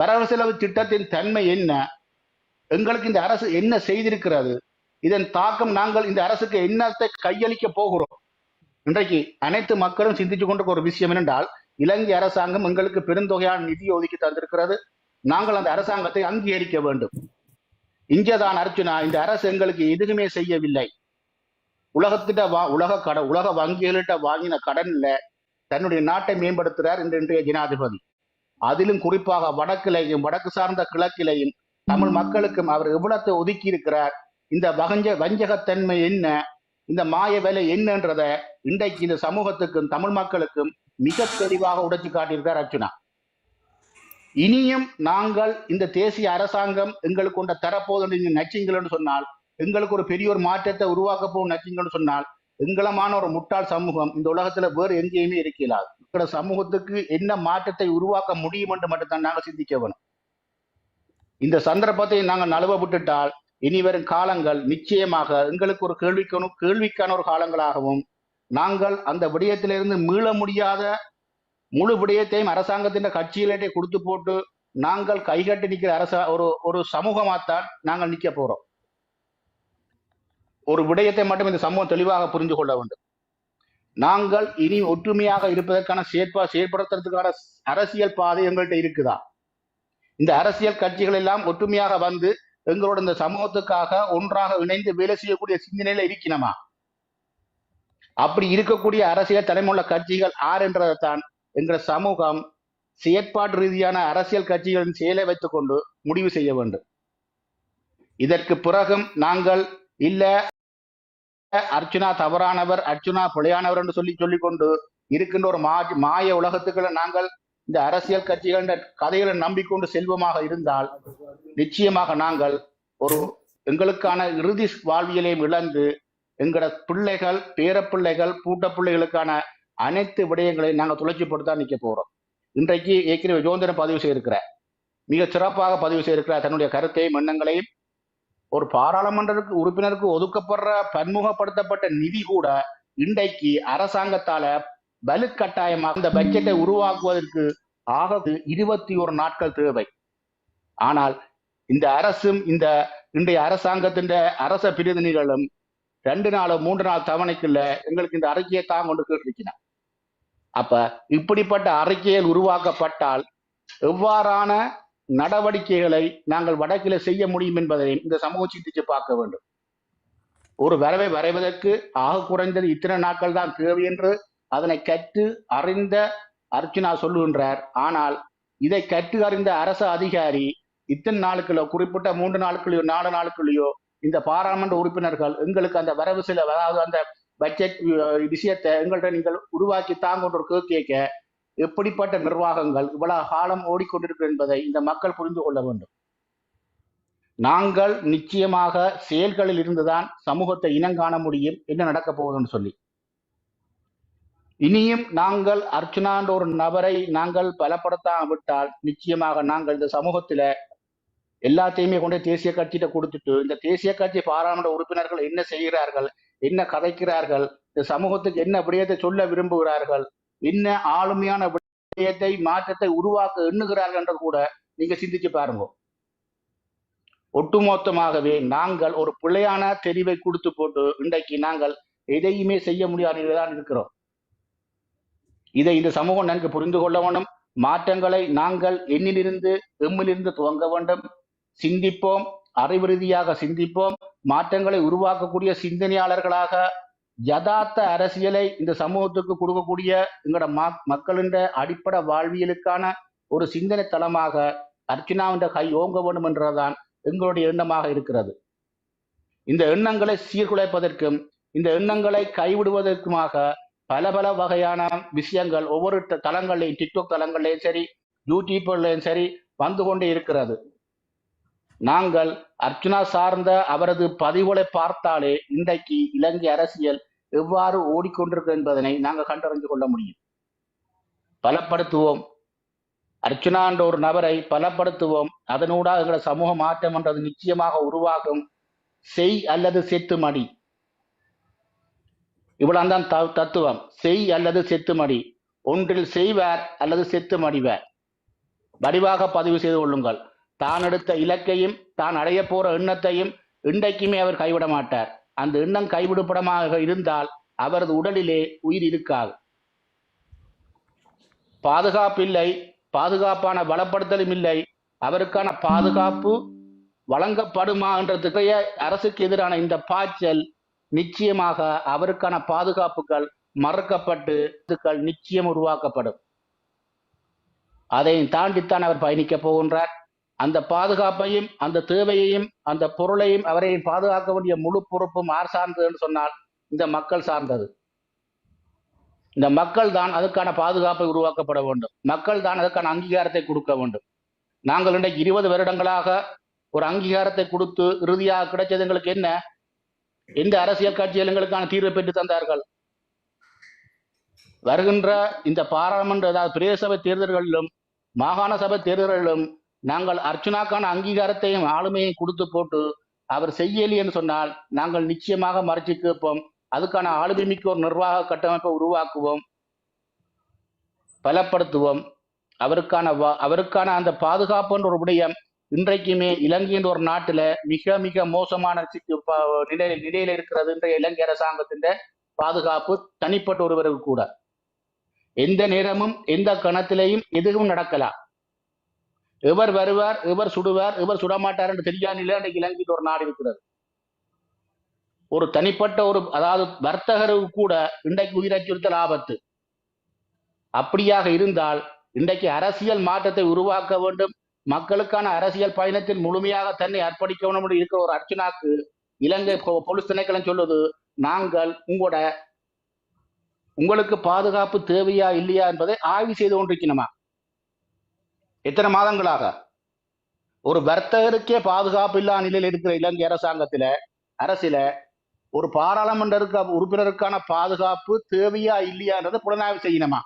வரவு செலவு திட்டத்தின் தன்மை என்ன? எங்களுக்கு இந்த அரசு என்ன செய்திருக்கிறது? இதன் தாக்கம் நாங்கள் இந்த அரசுக்கு என்னத்தை கையளிக்க போகிறோம்? இன்றைக்கு அனைத்து மக்களும் சிந்திச்சு கொண்ட ஒரு விஷயம் என்னென்றால் இலங்கை அரசாங்கம் எங்களுக்கு பெருந்தொகையான நிதி ஒதுக்கி தந்திருக்கிறது. நாங்கள் அந்த அரசாங்கத்தை அங்கீகரிக்க வேண்டும். இங்கேதான் அர்ச்சுனா இந்த அரசு எங்களுக்கு எதுவுமே செய்யவில்லை. உலகத்திட்ட வா உலக கட உலக வங்கிகளிட்ட வாங்கின கடன்ல தன்னுடைய நாட்டை மேம்படுத்துகிறார் இன்று இன்றைய ஜனாதிபதி. அதிலும் குறிப்பாக வடக்கிலையும் வடக்கு சார்ந்த கிழக்கிலையும் தமிழ் மக்களுக்கும் அவர் எவ்வளத்தை ஒதுக்கி இருக்கிறார் இந்த வகஞ்ச வஞ்சகத்தன்மை என்ன? இந்த மாய வேலை என்னன்றத இன்றைக்கு இந்த சமூகத்துக்கும் தமிழ் மக்களுக்கும் மிக தெளிவாக உடைச்சு காட்டியிருக்கார் அர்ச்சுனா இனியும் நாங்கள் இந்த தேசிய அரசாங்கம் எங்களுக்கு கொண்ட தரப்போது நீங்க நச்சிங்கள்னு சொன்னால் எங்களுக்கு ஒரு பெரிய ஒரு மாற்றத்தை உருவாக்க போகும் நச்சிங்கள்னு சொன்னால் எங்களமான ஒரு முட்டாள் சமூகம் இந்த உலகத்துல வேறு எங்கேயுமே இருக்கலாது எங்களோட சமூகத்துக்கு என்ன மாற்றத்தை உருவாக்க முடியும் என்று மட்டும்தான் நாங்கள் சிந்திக்க வேணும். இந்த சந்தர்ப்பத்தை நாங்கள் நழுவ விட்டுட்டால் இனி வரும் காலங்கள் நிச்சயமாக எங்களுக்கு ஒரு கேள்விக்கணும் கேள்விக்கான ஒரு காலங்களாகவும் நாங்கள் அந்த விடயத்திலிருந்து மீள முடியாத முழு விடயத்தையும் அரசாங்கத்தின் கட்சியிலே கொடுத்து போட்டு நாங்கள் கைகட்டி நிற்கிற அரச ஒரு ஒரு சமூகமாத்தான் நாங்கள் நிற்க போறோம். ஒரு விடயத்தை மட்டும் இந்த சமூகம் தெளிவாக புரிந்து கொள்ள வேண்டும். நாங்கள் இனி ஒற்றுமையாக இருப்பதற்கான செயற்பா செயற்படுத்துறதுக்கான அரசியல் பாதை எங்கள்கிட்ட இருக்குதா? இந்த அரசியல் கட்சிகள் எல்லாம் ஒற்றுமையாக வந்து எங்களோட இந்த சமூகத்துக்காக ஒன்றாக இணைந்து வேலை செய்யக்கூடிய சிந்தனையில இருக்கணுமா? அப்படி இருக்கக்கூடிய அரசியல் தலைமுள்ள கட்சிகள் ஆர் என்றதைத்தான் என்ற சமூகம் செயற்பாட்டு ரீதியான அரசியல் கட்சிகளின் செயலை வைத்துக்கொண்டு முடிவு செய்ய வேண்டும். இதற்கு பிறகும் நாங்கள் இல்ல அர்ச்சுனா தவறானவர் அர்ச்சுனா பிழையானவர் என்று சொல்லி சொல்லிக்கொண்டு இருக்கின்ற ஒரு மா மாய உலகத்துக்குள்ள நாங்கள் இந்த அரசியல் கட்சிகள் கதைகளை நம்பிக்கொண்டு செல்வமாக இருந்தால் நிச்சயமாக நாங்கள் ஒரு எங்களுக்கான இறுதி வாழ்வியலையும் இழந்து எங்களோட பிள்ளைகள் பேரப்பிள்ளைகள் பூட்ட பிள்ளைகளுக்கான அனைத்து விடயங்களையும் நாங்கள் துளைச்சிப்படுத்தா நிற்க போறோம். இன்றைக்கு ஏற்கனவே ஜோந்திரன் பதிவு செய்திருக்கிறார். மிக சிறப்பாக பதிவு செய்திருக்கிறார். தன்னுடைய கருத்தையும் எண்ணங்களையும் ஒரு பாராளுமன்றத்துக்கு உறுப்பினருக்கு ஒதுக்கப்படுற பன்முகப்படுத்தப்பட்ட நிதி கூட இன்றைக்கு அரசாங்கத்தால வலுக்கட்டாயமாக இந்த பட்ஜெட்டை உருவாக்குவதற்கு ஆக இருபத்தி ஒரு நாட்கள் தேவை. ஆனால் இந்த அரசும் இந்த இன்றைய அரசாங்கத்தின் அரச பிரதிநிதிகளும் ரெண்டு நாள் மூன்று நாள் தவணைக்குள்ள எங்களுக்கு இந்த அறிக்கையை தான் கொண்டு கேட்டிருக்கிறார். அப்ப இப்படிப்பட்ட அறிக்கைகள் உருவாக்கப்பட்டால் எவ்வாறான நடவடிக்கைகளை நாங்கள் வடக்கில் செய்ய முடியும் என்பதை இந்த சமூக சிந்திச்சு பார்க்க வேண்டும். ஒரு வரவை வரைவதற்கு ஆக குறைந்தது இத்தனை நாட்கள் தான் தேவை என்று அதனை கற்று அறிந்த அர்ச்சனா சொல்லுகின்றார். ஆனால் இதை கற்று அறிந்த அரசு அதிகாரி இத்தனை நாளுக்குள்ள குறிப்பிட்ட மூன்று நாளுக்குள்ளேயோ நாலு நாளுக்குள்ளேயோ இந்த பாராளுமன்ற உறுப்பினர்கள் எங்களுக்கு அந்த வரவு சில அதாவது அந்த பட்ஜெட் விஷயத்தை எங்கள்கிட்ட நீங்கள் உருவாக்கி தாங்க ஒரு கேட்க எப்படிப்பட்ட நிர்வாகங்கள் இவ்வளவு காலம் ஓடிக்கொண்டிருக்கு என்பதை இந்த மக்கள் புரிந்து கொள்ள வேண்டும். நாங்கள் நிச்சயமாக செயல்களில் இருந்துதான் சமூகத்தை இனங்காண முடியும் என்ன நடக்கப் போகுதுன்னு சொல்லி. இனியும் நாங்கள் அர்ச்சனான்ற ஒரு நபரை நாங்கள் பலப்படுத்தாம விட்டால் நிச்சயமாக நாங்கள் இந்த சமூகத்துல எல்லாத்தையுமே கொண்டு தேசிய கட்சியிட்ட கொடுத்துட்டு இந்த தேசிய கட்சி பாராளுமன்ற உறுப்பினர்கள் என்ன செய்கிறார்கள் என்ன கதைக்கிறார்கள் இந்த சமூகத்துக்கு என்ன விடயத்தை சொல்ல விரும்புகிறார்கள் என்ன ஆளுமையான விடயத்தை மாற்றத்தை உருவாக்க எண்ணுகிறார்கள் என்று கூட நீங்க சிந்திச்சு பாருங்க. ஒட்டுமொத்தமாகவே நாங்கள் ஒரு பிழையான தெரிவை கொடுத்து போட்டு இன்றைக்கு நாங்கள் எதையுமே செய்ய முடியாத தான் இருக்கிறோம். இதை இந்த சமூகம் நன்கு புரிந்து கொள்ள வேண்டும். மாற்றங்களை நாங்கள் எண்ணிலிருந்து எம்மிலிருந்து துவங்க வேண்டும். சிந்திப்போம் அறிவு ரீதியாக சிந்திப்போம். மாற்றங்களை உருவாக்கக்கூடிய சிந்தனையாளர்களாக யதார்த்த அரசியலை இந்த சமூகத்துக்கு கொடுக்கக்கூடிய எங்களோட மக்களின் அடிப்படை வாழ்வியலுக்கான ஒரு சிந்தனை தளமாக அர்ச்சனாவின் கை ஓங்க வேண்டும் என்றதான் எங்களுடைய எண்ணமாக இருக்கிறது. இந்த எண்ணங்களை சீர்குலைப்பதற்கும் இந்த எண்ணங்களை கைவிடுவதற்குமாக பல பல வகையான விஷயங்கள் ஒவ்வொரு தளங்களையும் டிக்டாக் தளங்களையும் சரி யூடியூப்லையும் சரி வந்து கொண்டே இருக்கிறது. நாங்கள் அர்ச்சனா சார்ந்த அவரது பதிவுகளை பார்த்தாலே இன்றைக்கு இலங்கை அரசியல் எவ்வாறு ஓடிக்கொண்டிருக்கு என்பதனை நாங்கள் கண்டறிந்து கொள்ள முடியும். பலப்படுத்துவோம். அர்ச்சனா என்ற ஒரு நபரை பலப்படுத்துவோம். அதனூடாக எங்களை சமூக மாற்றம் என்றது நிச்சயமாக உருவாகும். செய் அல்லது செத்து மடி இவ்வளவுதான் தத்துவம். செய் அல்லது செத்து மடி ஒன்றில் செய்வார் அல்லது செத்து மடிவார் வடிவாக பதிவு செய்து கொள்ளுங்கள். தான் எடுத்த இலக்கையும் தான் அடைய போற எண்ணத்தையும் இன்றைக்குமே அவர் கைவிட மாட்டார் அந்த எண்ணம் கைவிடப்படமாக இருந்தால் அவரது உடலிலே உயிர் இருக்காது. பாதுகாப்பு இல்லை பாதுகாப்பான பலப்படுத்தலும் இல்லை அவருக்கான பாதுகாப்பு வழங்கப்படுமா என்றதுக்கைய அரசுக்கு எதிரான இந்த பாய்ச்சல் நிச்சயமாக அவருக்கான பாதுகாப்புகள் மறுக்கப்பட்டு நிச்சயம் உருவாக்கப்படும். அதை தாண்டித்தான் அவர் பயணிக்க போகின்றார். அந்த பாதுகாப்பையும் அந்த தேவையையும் அந்த பொருளையும் அவரை பாதுகாக்க வேண்டிய முழு பொறுப்பும் ஆர் சார்ந்தது என்று சொன்னால் இந்த மக்கள் சார்ந்தது. இந்த மக்கள் தான் அதுக்கான பாதுகாப்பை உருவாக்கப்பட வேண்டும். மக்கள் தான் அதுக்கான அங்கீகாரத்தை கொடுக்க வேண்டும். நாங்கள் இன்றைக்கு இருபது வருடங்களாக ஒரு அங்கீகாரத்தை கொடுத்து இறுதியாக கிடைச்சது எங்களுக்கு என்ன? எந்த அரசியல் கட்சியில் எங்களுக்கான தீர்வை பெற்று தந்தார்கள்? வருகின்ற இந்த பாராளுமன்ற அதாவது பிரதேச சபை தேர்தல்களிலும் மாகாண சபை தேர்தல்களிலும் நாங்கள் அர்ச்சுனாக்கான அங்கீகாரத்தையும் ஆளுமையையும் கொடுத்து போட்டு அவர் செய்யலி என்று சொன்னால் நாங்கள் நிச்சயமாக மறைச்சு கேட்போம். அதுக்கான ஆளுமை மிக்க ஒரு நிர்வாக கட்டமைப்பை உருவாக்குவோம். பலப்படுத்துவோம். அவருக்கான வா- அவருக்கான அந்த பாதுகாப்புன்ற ஒரு விடயம் இன்றைக்குமே இலங்கை என்ற ஒரு நாட்டுல மிக மிக மோசமான நிலையில நிலையில இருக்கிறது இன்றைய இலங்கை அரசாங்கத்தின் பாதுகாப்பு தனிப்பட்ட ஒருவருக்கு கூட. எந்த நேரமும் எந்த கணத்திலையும் எதுவும் நடக்கலாம் இவர் வருவார் இவர் சுடுவார் இவர் சுடமாட்டார் என்று தெரியாத நிலை இலங்கையில் ஒரு நாடு இருக்கிறது. ஒரு தனிப்பட்ட ஒரு அதாவது வர்த்தகருக்கு கூட இன்றைக்கு உயிரச்சுறுத்தல் ஆபத்து அப்படியாக இருந்தால் இன்றைக்கு அரசியல் மாற்றத்தை உருவாக்க வேண்டும். மக்களுக்கான அரசியல் பயணத்தில் முழுமையாக தன்னை அர்ப்பணிக்க வேண்டும் இருக்கிற ஒரு அர்ச்சனாக்கு இலங்கை போலீஸ் திணைக்களம் சொல்லுது நாங்கள் உங்களோட உங்களுக்கு பாதுகாப்பு தேவையா இல்லையா என்பதை ஆய்வு செய்து கொண்டிருக்கணுமா எத்தனை மாதங்களாக? ஒரு வர்த்தகருக்கே பாதுகாப்பு இல்லாத நிலையில் இருக்கிற இலங்கை அரசாங்கத்தில அரசில ஒரு பாராளுமன்ற உறுப்பினருக்கான பாதுகாப்பு தேவையா இல்லையான்றதை புலனாய்வு செய்யணுமா?